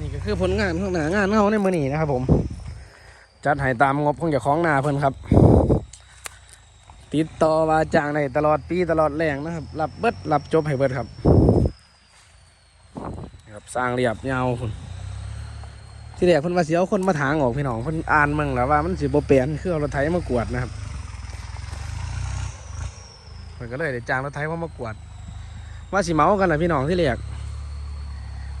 นี่ก็คือผลงานของหนางานเขาในมือนี้นะครับ ผม จัดให้ตามงบของเจ้าของนาเพิ่นครับ ติดต่อว่าจ้างได้ตลอดปีตลอดแรงนะครับรับเบิดรับจบให้เบิดครับครับสร้างเรียบยาวพุ่นที่แรกเพิ่นว่าสิเอาคนมาถางออกพี่น้องเพิ่นอ่านมืองแล้วว่ามันสิบ่เปลี่ยนคือเอารถไถมากวดนะครับเพิ่นก็เลยได้จ้างรถไถมามากวด ว่าสิเมากันนะพี่น้องที่แรก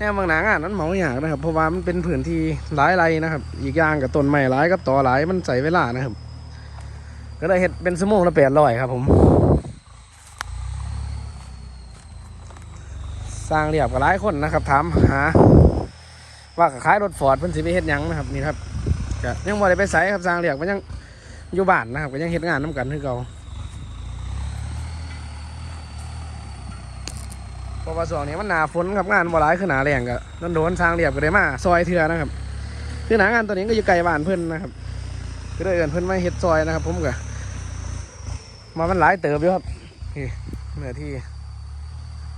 แนวบางหนางานนั้นเมาอยางนะครับ เพราะว่ามันเป็นพื้นที่หลายไรนะครับ อีกอย่างกับต้นไม้หลายกับต่อหลายมันใส่เวลานะครับ ก็เลยเห็ดเป็นสมงละแปดร้อยครับผม สร้างเรียบกับหลายคนนะครับ ถามหา ว่าขายรถฟอร์ดเพิ่นสิไปเฮ็ดยังนะครับนี่ครับก็ยังบ่ได้ไปใส่ครับสร้างเรียบมันยังอยู่บ้านนะครับก็ยังเฮ็ดงานน้กันคือเก่าเพราะ ว่าช่วงนี้มันหนาฝนครับงานบ่หลายคือหนาแรงก็โดนๆสร้างเรียบก็ได้มาซอยเทือนะครับคือหนางานตัวนี้ก็อยู่ไกลบ้านเพิ่อนนะครับ ก็เลยเอิ้นเพิ่อนมาเฮ็ดซอยนะครับ ผมก็มามันหลายเติบอยู่ครับนี่เนื้อที่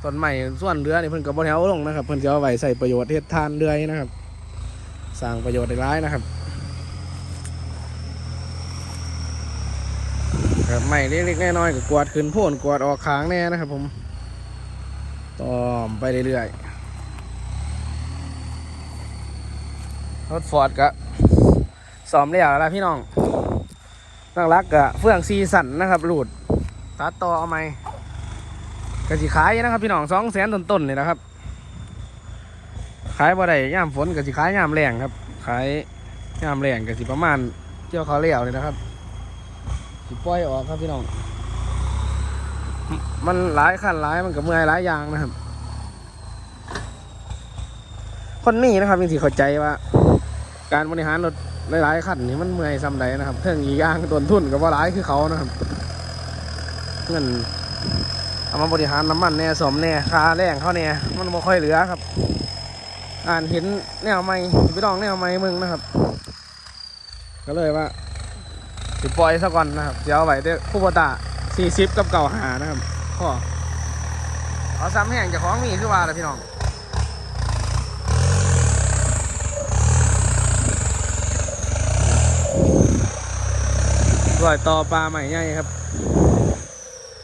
ต้นใหม่ส่วนเรือนี่เพิ่นก็บ่ได้เอาลงนะครับ เพิ่นจะเอาไว้ใส่ประโยชน์เฮ็ดทานเรือยนะครับ สร้างประโยชน์ได้หลายนะครับครับใหม่เล็กๆน้อยๆก็กวาดขึ้นโพ่นกวาดออกค้างแน่นะครับ ผม ต่อมไปเรื่อยๆรถฟอร์ดก็ซ้อมแล้วแล้วพี่น้องตั้งรักกะเฟื่องซีสันนะครับหลุดตัดต่อเอาไหมก็สิขายนะครับพี่น้องสองแสนต้นๆนี่นะครับ ขายบ่ได้ย่ามฝนก็สิขายย่ามแรงครับ ขายย่ามแรงก็สิประมาณเกี่ยวเขาเลี้ยวเลยนะครับสิปล่อยออกครับพี่น้อง มันหลายขั้นหลายมันก็เมื่อยหลายอย่างนะครับ คนนี้นะครับยังสิเข้าใจว่า การบริหารรถหลายๆขั้นนี่มันเมื่อยซ้ำใดนะครับเท่งอีกอย่างต้นทุนก็บ่หลายคือเขานะครับเงินเอามาบริหารน้ำมันแน่สมแน่ค่าแรงเขาเนี่มันบ่ค่อยเหลือครับ อ่านเห็นแนวใหม่ไปลองแนวใหม่มึงนะครับ ก็เลยว่าสิปล่อยซะก่อนนะครับเดี๋ยวเอาไว้เด้คูโบตา สี่สิบกับเก่าหานะครับพ่อเอาซ้ำแห้งจากของมีคือว่าอะไรพี่น้องรอยต่อปลาใหม่ใหญ่ครับ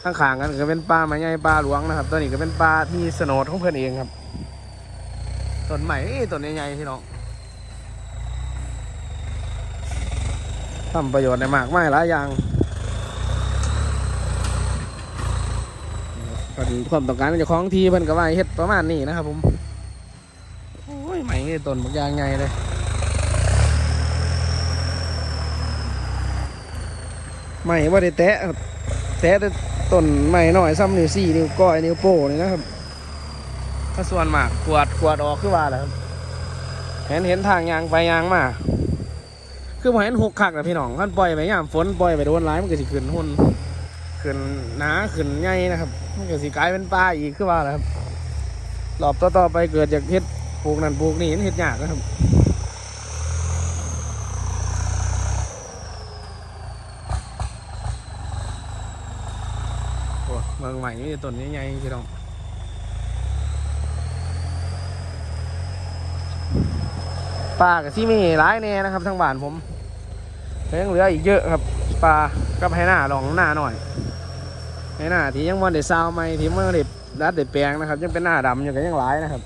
ข้างๆกันก็เป็นปลาไม้ใหญ่ปลาหลวงนะครับ ตัวนี้ก็เป็นปลาที่สโนดของเพื่อนเองครับต้นใหม่ต้นใหญ่ๆพี่น้องทำประโยชน์ในมากมายหลายอย่าง ก็ดีความต้องการของเจ้องทีเพิ่นก็ว่าให้เฮ็ดประมาณนี้นะครับผมโอ้ยใหม่ต้นบางยางใหญ่เลยใหม่ว่าได้แตะครับแตะแต่ต้นใหม่หน่อยซ้ำนิ้วสี่นิ้วก้อยนิ้วโป้นี่นะครับถ้าส่วนมากกวาดกวาดออกคือว่าแหละครับเห็นเห็นทางยางไปยางมาคือผมเห็นหกขักนะพี่น้องท่านปล่อยไปยามฝนปล่อยไปโดนร้ายมันก็สิขึ้นหุ่น ขึ้นหนาขึ้นใหญ่นะครับมันก็สิกลายเป็นปลาอีกคือว่าแหละครับรอบต่อๆไปเกิดจากเฮ็ดปลูกนั่นปลูกนี่เฮ็ดยากนะครับโอ้เมืองใหม่นี่ต้นใหญ่ๆพี่น้องปลากับที่มีหลายแน่นะครับทั้งบ้านผมยังเหลืออีกเยอะครับปลากับให้หน้าลองหน้าหน่อย ให้หน้าที่ยังมันเด็ดซาวไม่ที่มันเด็ดรัดเด็ดแปลงนะครับ ยังเป็นหน้าดำอยู่กันยังหลายนะครับ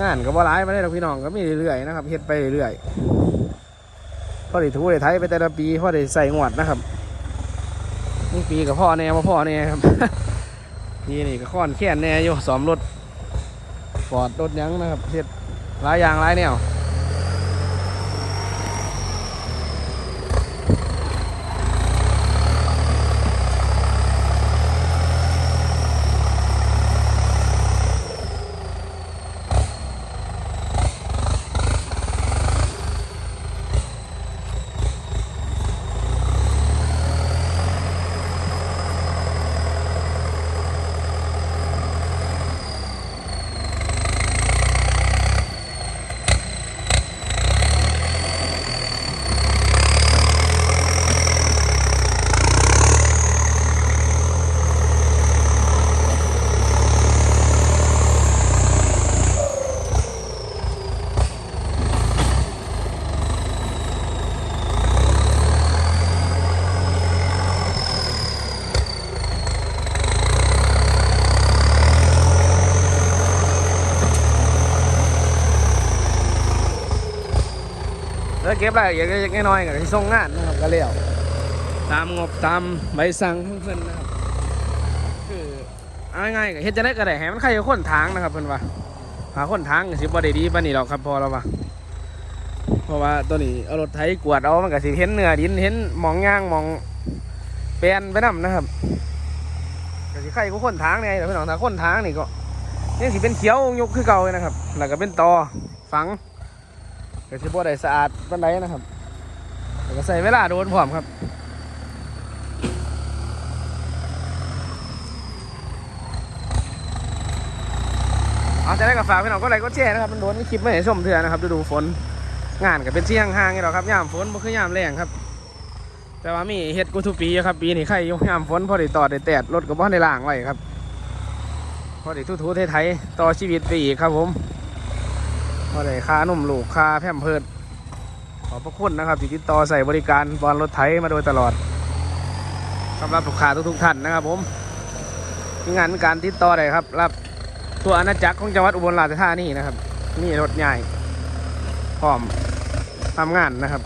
งานก็บ่หลายมาได้หรอกพี่น้องก็มีเรื่อยๆนะครับเฮ็ดไปเรื่อยๆพอได้ถูได้ไถไปแต่ละปีพอได้ใส่งวดนะครับนี่ปีกับพ่อแน่มาพ่อแน่ครับนี่นี่ก็ค้อนแค้นแน่อยู่สอมรถฟอร์ดรถยังนะครับเฮ็ดหลายอย่างหลายแนว เก็บรายละเอียดเล็กน้อยๆก็ที่ส่งงานนะครับก็แล้วตามงบตามใบสั่งของเพิ่นนะครับคือเอาง่ายๆก็เฮ็ดจะได้ก็ได้ให้มันใครคนทางนะครับเพิ่นว่าหาคนทางก็สิบ่ได้ดีปานนี้หรอกครับพอแล้วว่าเพราะว่าตัวนี้เอารถไถกวดเอามันก็สิเห็นเนื้อดินเห็นหมองย่างหมองแปลนไปนํนะครับก็สิใครก็คนทางนี่แต่พี่น้องถ้าคนทางนี่ก็ยังสิเป็นเขียวยกคือเก่าเลยนะครับ แล้วก็เป็นตอฝัง ก็สิบ่ได้สะอาดปานใดนะครับแล้วก็ใส่เวลาโดนพร้อมครับเอาจะได้กับฝากพี่น้องก็ไลค์ก็แชร์นะครับมันโดนคลิปไม่ให้ชมเถื่อนะครับฤดูฝนงานก็เป็นเชี่ยงห่างนี่หรอครับยามฝนบ่คือยามแรงครับ แต่ว่ามีเฮ็ดกูทุปีอยู่ครับปีนี้ใครยู่ยามฝนพอได้ต่อได้แตดรถก็บ่ได้ล้างไว้ครับ พอได้ทูๆไทยต่อชีวิตไปอีกครับผม พอได้ค่านมลูกค่าแพมเพิร์ดขอบพระคุณนะครับที่ติดต่อใส่บริการบอลรถไถมาโดยตลอดสำหรับลูกค้าทุกๆท่านนะครับผมมีงานการติดต่อได้ครับรับตัวอาณาจักรของจังหวัดอุบลราชธานีนะครับมีรถใหญ่พร้อมทำงานนะครับ